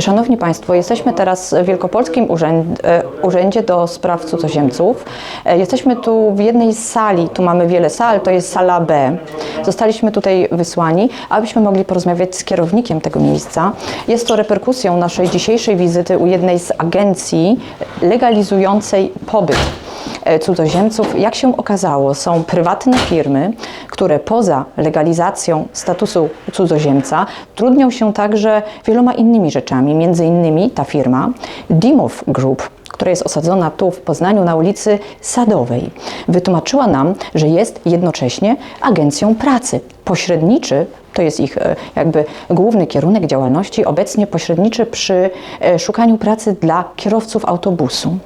Szanowni Państwo, jesteśmy teraz w Wielkopolskim e, Urzędzie do Spraw Cudzoziemców. E, Jesteśmy tu w jednej sali, tu mamy wiele sal, to jest sala B. Zostaliśmy tutaj wysłani, abyśmy mogli porozmawiać z kierownikiem tego miejsca. Jest to reperkusją naszej dzisiejszej wizyty u jednej z agencji legalizującej pobyt cudzoziemców. Jak się okazało, są prywatne firmy, które poza legalizacją statusu cudzoziemca trudnią się także wieloma innymi rzeczami. Między innymi ta firma Dimow Group która jest osadzona tu w Poznaniu na ulicy Sadowej, wytłumaczyła nam, że jest jednocześnie agencją pracy. Pośredniczy, to jest ich e, jakby główny kierunek działalności, obecnie pośredniczy przy e, szukaniu pracy dla kierowców autobusu.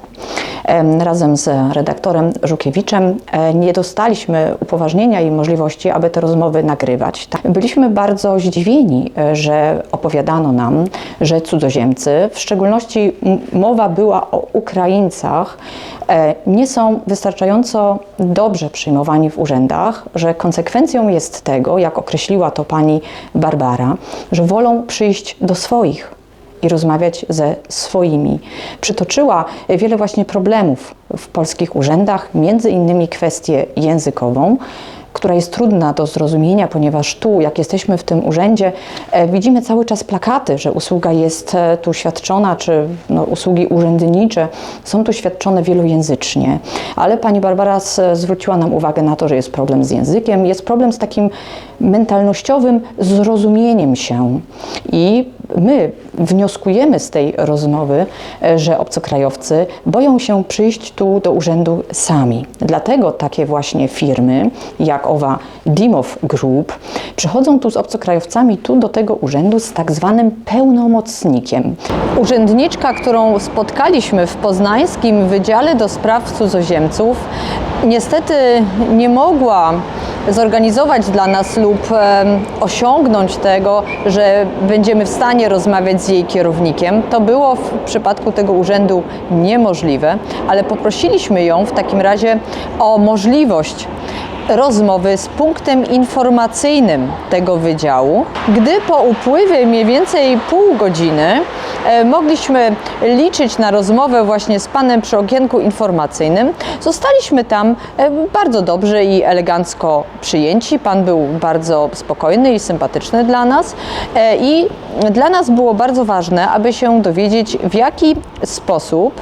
Em, Razem z redaktorem Żukiewiczem e, nie dostaliśmy upoważnienia i możliwości, aby te rozmowy nagrywać. Tak, Byliśmy bardzo zdziwieni, że opowiadano nam, że cudzoziemcy, w szczególności mowa była o Ukraińcach, nie są wystarczająco dobrze przyjmowani w urzędach, że konsekwencją jest tego, jak określiła to pani Barbara, że wolą przyjść do swoich i rozmawiać ze swoimi. Przytoczyła wiele właśnie problemów w polskich urzędach, między innymi kwestię językową, która jest trudna do zrozumienia, ponieważ tu, jak jesteśmy w tym urzędzie, e, widzimy cały czas plakaty, że usługa jest e, tu świadczona, czy no, usługi urzędnicze są tu świadczone wielojęzycznie. Ale pani Barbara s- zwróciła nam uwagę na to, że jest problem z językiem, jest problem z takim mentalnościowym zrozumieniem się. I my wnioskujemy z tej rozmowy, e, że obcokrajowcy boją się przyjść tu do urzędu sami. Dlatego takie właśnie firmy, jak owa Dimow Group, przychodzą tu z obcokrajowcami tu do tego urzędu z tak zwanym pełnomocnikiem. Urzędniczka, którą spotkaliśmy w poznańskim Wydziale do Spraw Cudzoziemców, niestety nie mogła zorganizować dla nas lub osiągnąć tego, że będziemy w stanie rozmawiać z jej kierownikiem. To było w przypadku tego urzędu niemożliwe, ale poprosiliśmy ją w takim razie o możliwość rozmowy z punktem informacyjnym tego wydziału, gdy po upływie mniej więcej pół godziny e, mogliśmy liczyć na rozmowę właśnie z panem przy okienku informacyjnym. Zostaliśmy tam e, bardzo dobrze i elegancko przyjęci. Pan był bardzo spokojny i sympatyczny dla nas e, i dla nas było bardzo ważne, aby się dowiedzieć w jaki sposób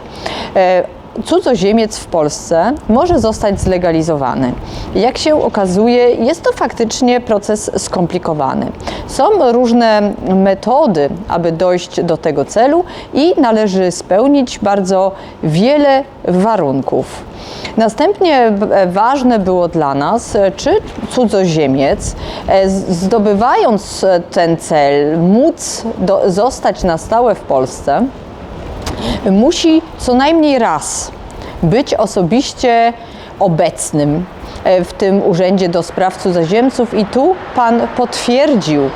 cudzoziemiec w Polsce może zostać zlegalizowany. Jak się okazuje, jest to faktycznie proces skomplikowany. Są różne metody, aby dojść do tego celu i należy spełnić bardzo wiele warunków. Następnie ważne było dla nas, czy cudzoziemiec, e, zdobywając ten cel, móc do, zostać na stałe w Polsce, musi co najmniej raz być osobiście obecnym e, w tym Urzędzie do Spraw Cudzoziemców i tu Pan potwierdził,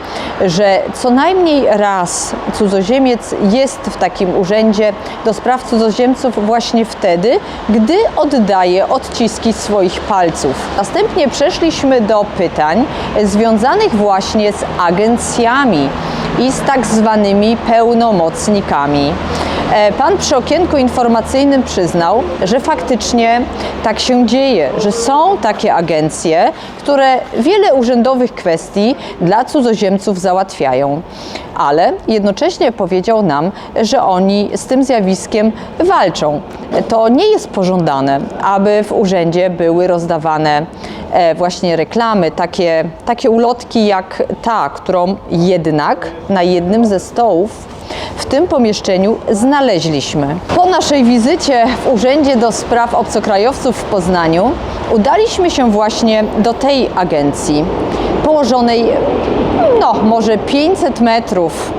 że co najmniej raz cudzoziemiec jest w takim Urzędzie do Spraw Cudzoziemców właśnie wtedy, gdy oddaje odciski swoich palców. Następnie przeszliśmy do pytań związanych właśnie z agencjami i z tak zwanymi pełnomocnikami. E, Pan przy okienku informacyjnym przyznał, że faktycznie tak się dzieje, że są takie agencje, które wiele urzędowych kwestii dla cudzoziemców załatwiają, ale jednocześnie powiedział nam, że oni z tym zjawiskiem walczą. To nie jest pożądane, aby w urzędzie były rozdawane właśnie reklamy, takie, takie ulotki jak ta, którą jednak na jednym ze stołów w tym pomieszczeniu znaleźliśmy. Po naszej wizycie w Urzędzie do Spraw Obcokrajowców w Poznaniu udaliśmy się właśnie do tej agencji, położonej no może 500 metrów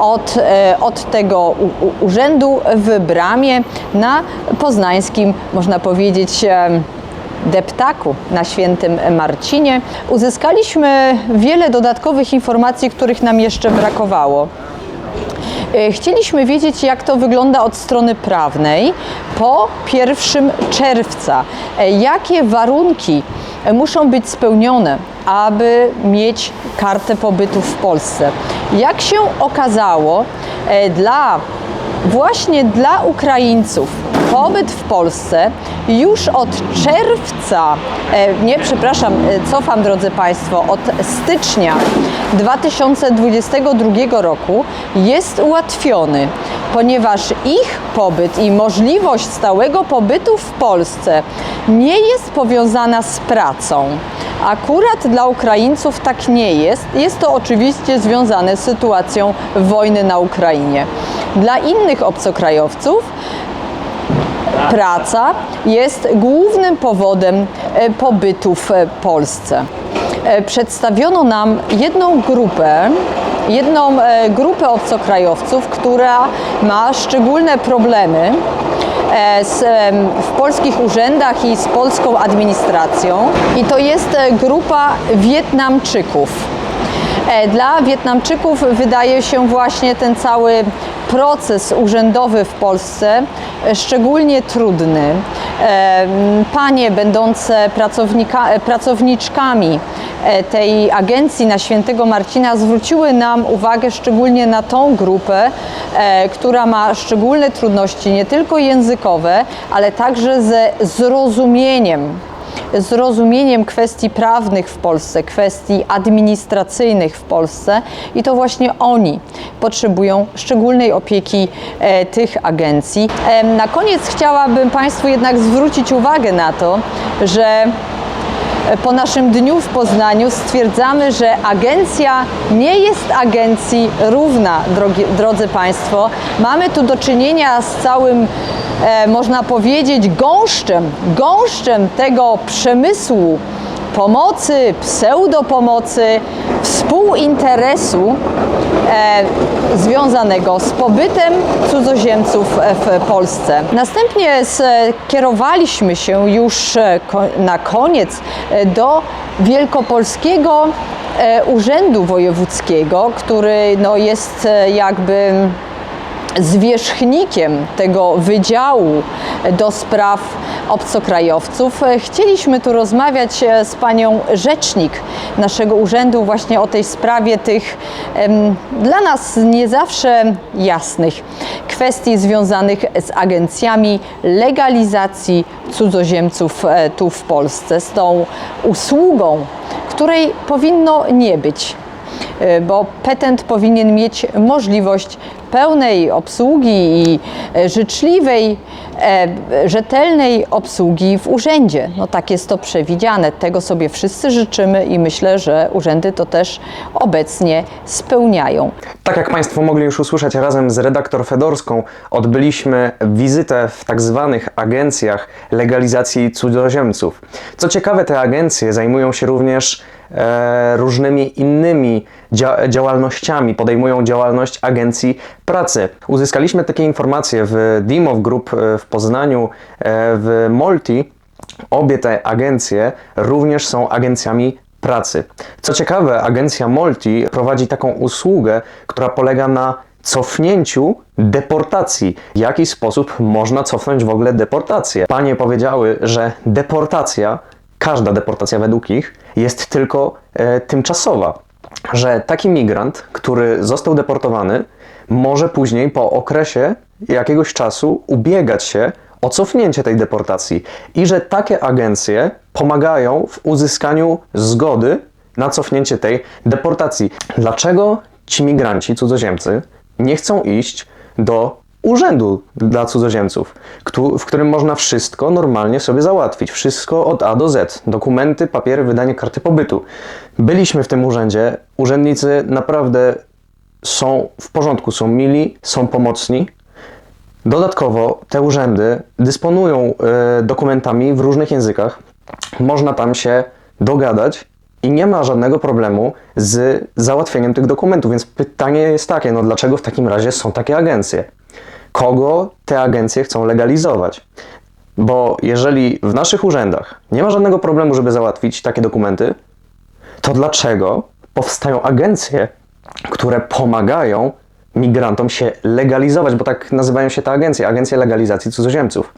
od, e, od tego urzędu w Bramie na poznańskim, można powiedzieć, deptaku na świętym Marcinie. Uzyskaliśmy wiele dodatkowych informacji, których nam jeszcze brakowało. E, Chcieliśmy wiedzieć, jak to wygląda od strony prawnej po 1 czerwca. E, Jakie warunki muszą być spełnione, aby mieć kartę pobytu w Polsce. Jak się okazało, e, dla właśnie dla Ukraińców pobyt w Polsce już od czerwca, e, nie przepraszam, e, cofam drodzy Państwo, od stycznia 2022 roku jest ułatwiony, ponieważ ich pobyt i możliwość stałego pobytu w Polsce nie jest powiązana z pracą. Akurat dla Ukraińców tak nie jest. Jest to oczywiście związane z sytuacją wojny na Ukrainie. Dla innych obcokrajowców praca jest głównym powodem e, pobytu w e, Polsce. E, Przedstawiono nam jedną grupę, jedną grupę obcokrajowców, która ma szczególne problemy w polskich urzędach i z polską administracją. I to jest grupa Wietnamczyków. Dla Wietnamczyków wydaje się właśnie ten cały proces urzędowy w Polsce e, szczególnie trudny. E, Panie będące e, pracowniczkami tej agencji na Świętego Marcina zwróciły nam uwagę szczególnie na tą grupę, która ma szczególne trudności nie tylko językowe, ale także ze zrozumieniem zrozumieniem kwestii prawnych w Polsce, kwestii administracyjnych w Polsce i to właśnie oni potrzebują szczególnej opieki e, tych agencji. E, na koniec chciałabym Państwu jednak zwrócić uwagę na to, że po naszym dniu w Poznaniu stwierdzamy, że agencja nie jest agencji równa, drogi, drodzy Państwo. Mamy tu do czynienia z całym, e, można powiedzieć, gąszczem, gąszczem tego przemysłu pomocy, pseudopomocy, współinteresu e, związanego z pobytem cudzoziemców e, w Polsce. Następnie skierowaliśmy się już e, na koniec e, do Wielkopolskiego e, Urzędu Wojewódzkiego, który no, jest e, jakby zwierzchnikiem tego wydziału do spraw obcokrajowców. Chcieliśmy tu rozmawiać e, z panią rzecznik naszego urzędu właśnie o tej sprawie tych dla nas nie zawsze jasnych kwestii związanych z agencjami legalizacji cudzoziemców e, tu w Polsce, z tą usługą, której powinno nie być bo petent powinien mieć możliwość pełnej obsługi i e, życzliwej, e, rzetelnej obsługi w urzędzie. No tak jest to przewidziane. Tego sobie wszyscy życzymy i myślę, że urzędy to też obecnie spełniają. Tak jak Państwo mogli już usłyszeć, razem z redaktor Fedorską odbyliśmy wizytę w tak zwanych agencjach legalizacji cudzoziemców. Co ciekawe, te agencje zajmują się również różnymi innymi dzia- działalnościami, podejmują działalność agencji pracy. Uzyskaliśmy takie informacje w Dimow Group e, w Poznaniu, e, w Molti. Obie te agencje również są agencjami pracy. Co ciekawe, agencja Molti prowadzi taką usługę, która polega na cofnięciu deportacji. W jaki sposób można cofnąć w ogóle deportację? Panie powiedziały, że deportacja, każda deportacja według nich, jest tylko e, tymczasowa. Że taki migrant, który został deportowany, może później po okresie jakiegoś czasu ubiegać się o cofnięcie tej deportacji i że takie agencje pomagają w uzyskaniu zgody na cofnięcie tej deportacji. Dlaczego ci migranci, cudzoziemcy, nie chcą iść do urzędu dla cudzoziemców, w którym można wszystko normalnie sobie załatwić, wszystko od A do Z, dokumenty, papiery, wydanie karty pobytu. Byliśmy w tym urzędzie, urzędnicy naprawdę są w porządku, są mili, są pomocni, Dodatkowo te urzędy dysponują e, dokumentami w różnych językach. Można tam się dogadać i nie ma żadnego problemu z załatwieniem tych dokumentów. Więc pytanie jest takie, no dlaczego w takim razie są takie agencje? Kogo te agencje chcą legalizować? Bo jeżeli w naszych urzędach nie ma żadnego problemu, żeby załatwić takie dokumenty, to dlaczego powstają agencje, które pomagają migrantom się legalizować, bo tak nazywają się te agencje, agencje legalizacji cudzoziemców.